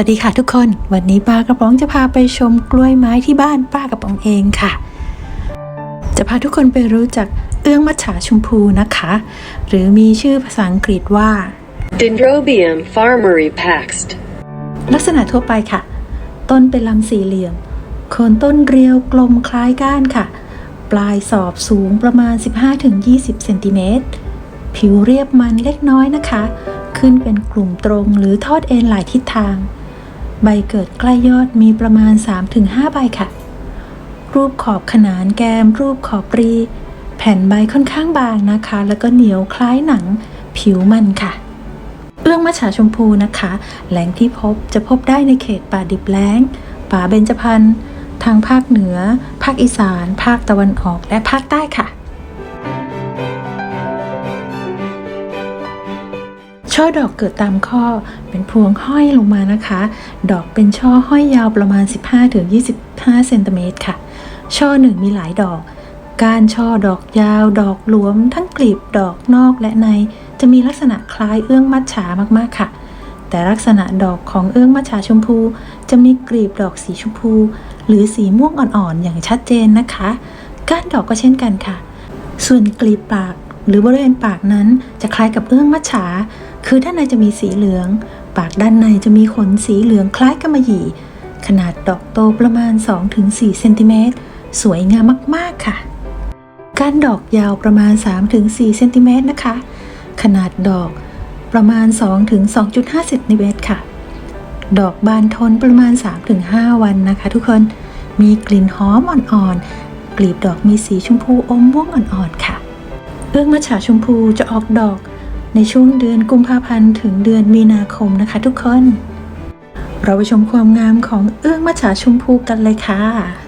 วัสดีค่ะทุกคน วันนี้ป้ากระป๋องจะพาไปชมกล้วยไม้ที่บ้านป้ากระป๋องเองค่ะ จะพาทุกคนไปรู้จักเอื้องมัจฉาชมพูนะคะ หรือมีชื่อภาษาอังกฤษว่า Dendrobium farmeri paxt. ลักษณะทั่วไปค่ะ ต้นเป็นลำสี่เหลี่ยม โคนต้นเรียวกลมคล้ายก้านค่ะ ปลายสอบสูงประมาณ 15-20 เซนติเมตร ผิวเรียบมันเล็กน้อยนะคะ ขึ้นเป็นกลุ่มตรงหรือทอดเอ็นหลายทิศทาง ใบเกิดใกล้ยอดมีประมาณ 3-5 ใบค่ะ รูปขอบขนานแกม รูปขอบปรี แผ่นใบค่อนข้างบางนะคะ แล้วก็เหนียวคล้ายหนัง ผิวมันค่ะ เอื้องมัฉาชมพูนะคะ แหล่งที่พบจะพบได้ในเขตป่าดิบแล้ง ป่าเบญจพรรณทางภาคเหนือ ภาคอีสาน ภาคตะวันออกและภาคใต้ค่ะ ช่อดอกเกิดตามข้อเป็นพวงห้อยลงมานะคะ ดอกเป็นช่อห้อยยาวประมาณ 15-25เซนติเมตรค่ะ ช่อหนึ่งมีหลายดอก การช่อดอกยาว ดอกหลวม ทั้งกลีบดอกนอกและใน จะมีลักษณะคล้ายเอื้องมัดฉามากๆค่ะ แต่ลักษณะดอกของเอื้องมัจฉาชมพู จะมีกลีบดอกสีชมพู หรือสีม่วงอ่อนๆอย่างชัดเจนนะคะ ก้านดอกก็เช่นกันค่ะ ส่วนกลีบปากหรือบริเวณปากนั้นจะคล้ายกับเอื้องมัจฉา คือด้านในจะมีสีเหลือง ปากด้านในจะมีขนสีเหลืองคล้ายกำมะหยี่ ขนาดดอกโตประมาณ 2-4 เซนติเมตร สวยงามมากๆค่ะ กานดอกยาวประมาณ 3-4 เซนติเมตรนะคะ ขนาดดอกประมาณ 2-2.5 เซนติเมตรค่ะ ดอกบานทนประมาณ 3-5 วันนะคะ ทุกคน มีกลิ่นหอมอ่อนๆ กลีบดอกมีสีชมพูอมม่วงอ่อนๆ ค่ะ เอื้องมัจฉาชมพูจะออกดอก ในช่วงเดือนกุมภาพันธ์ถึงเดือนมีนาคมนะคะทุกคน เราไปชมความงามของเอื้องมัจฉาชมพูกันเลยค่ะ